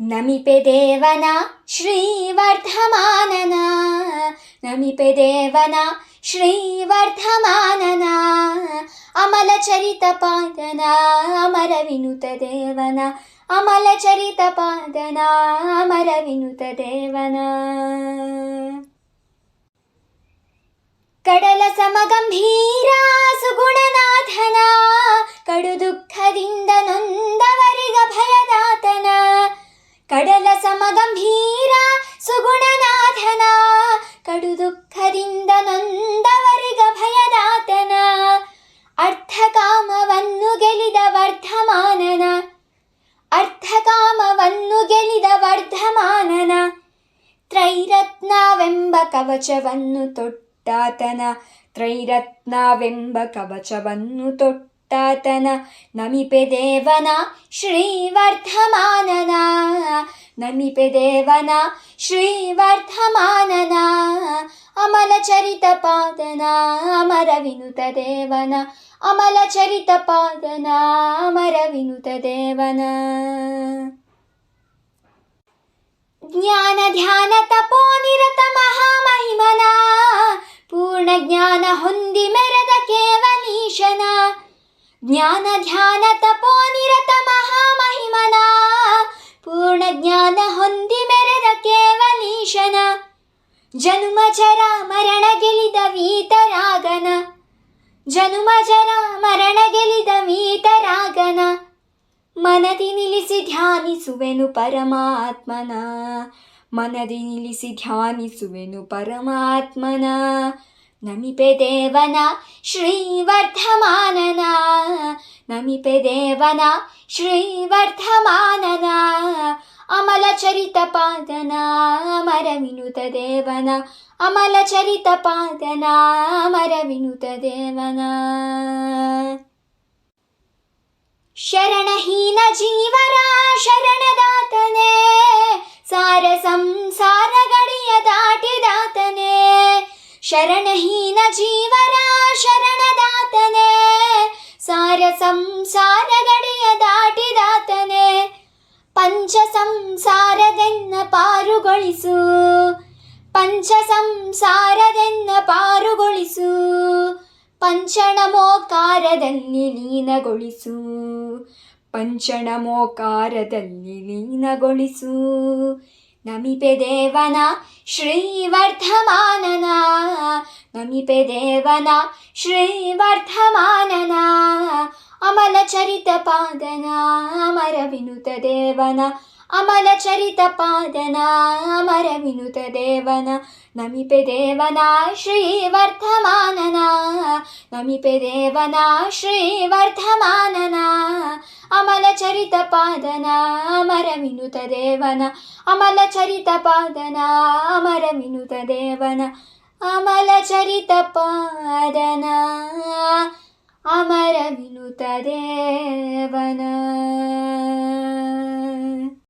ನಮಿಪೆ ದೇವನ ಶ್ರೀವರ್ಧಮಾನನ ನಮಿಪೆ ದೇವನ ಶ್ರೀವರ್ಧಮಾನನ ಅಮಲ ಚರಿತ ಪಾದನ ಅಮರ ವಿನುತ ದೇವನ ಅಮಲ ಚರಿತ ಪಾದನ ಅಮರ ವಿನುತ ದೇವನ ಕಡಲ ಸಮಗಂಭೀರ ಸುಗುಣನಾಥನ ಕಡು ದುಃಖದಿಂದ ಕವಚವನ್ನು ತೊಟ್ಟಾತನ. ತ್ರೈರತ್ನವೆಂಬ ಕವಚವನ್ನು ತೊಟ್ಟಾತನ. ನಮಿಪೆ ದೇವನ ಶ್ರೀವರ್ಧಮಾನನ. ನಮಿಪೆ ದೇವನ ಶ್ರೀವರ್ಧಮಾನನ. ಅಮಲ ಚರಿತ ಪಾದನ. ಅಮರ ವಿನುತ ದೇವನ. ಅಮಲ ಚರಿತ ಪಾದನ. ಅಮರ ವಿನುತ ದೇವನ. ಜ್ಞಾನ ಧ್ಯಾನ ತಪೋ ನಿರತ ಮಹಾಮಹಿಮನ ಪೂರ್ಣ ಜ್ಞಾನ ಹೊಂದಿ ಮೆರೆದ ಕೇವಲೀಶನ ಜ್ಞಾನ, ಧ್ಯಾನ, ತಪೋ, ನಿರತ ಮಹಾಮಹಿಮನ. ಪೂರ್ಣ ಜ್ಞಾನ ಹೊಂದಿ ಮೆರೆದ ಕೇವಲೀಶನ ಜನುಮ, ಜರ, ಮರಣ ಗೆಲಿದ ವೀತರಾಗನ. ಜನುಮ, ಜರ, ಮರಣ ಗೆಲಿದ ವೀತರಾಗನ. ಮನದಿ ನಿಲ್ಲಿಸಿ ಧ್ಯಾನಿಸುವೆನು ಪರಮಾತ್ಮನ. ಮನದಿ ನಿಲ್ಲಿಸಿ ಧ್ಯಾನಿಸುವೆನು ಪರಮಾತ್ಮನ. नमिपे देवना श्रीवर्धमानना। नमिपे देवना श्रीवर्धमानना। अमलचरितपादना अमरविनुतदेवना। अमलचरितपादना अमरविनुतदेवना। शरणहीनजीवरा शरणदातने। सारसं ಶರಣಹೀನ ಜೀವರ ಶರಣದಾತನೆ. ಸಾರ ಸಂಸಾರ ಗಡಿಯ ದಾಟಿದಾತನೇ. ಪಂಚ ಸಂಸಾರದೆನ್ನ ಪಾರುಗೊಳಿಸು. ಪಂಚ ಸಂಸಾರದೆನ್ನ ಪಾರುಗೊಳಿಸು. ಪಂಚಣಮೋಕಾರದಲ್ಲಿ ಲೀನಗೊಳಿಸು. ಪಂಚಣಮೋಕಾರದಲ್ಲಿ ಲೀನಗೊಳಿಸು. ನಮಿಪೆ ದೇವನ ಶ್ರೀವರ್ಧಮಾನನ ನಮಿಪೆ ದೇವನ ಶ್ರೀವರ್ಧಮಾನನ ಅಮಲ ಚರಿತ ಪಾದನ ಅಮರ ವಿನುತ ದೇವನ ಅಮಲ ಚರಿತ ಪಾದನ ಅಮರ ವಿನುತ ದೇವನ ನಮಿಪೆ ದೇವನ ಶ್ರೀವರ್ಧಮಾನನ ನಮಿಪೆ ದೇವನ ಶ್ರೀವರ್ಧಮಾನನ అమల చరిత పాదన అమర వినుత దేవన. అమల చరిత పాదన అమర వినుత దేవన. అమల చరిత పాదన అమర వినుత దేవన.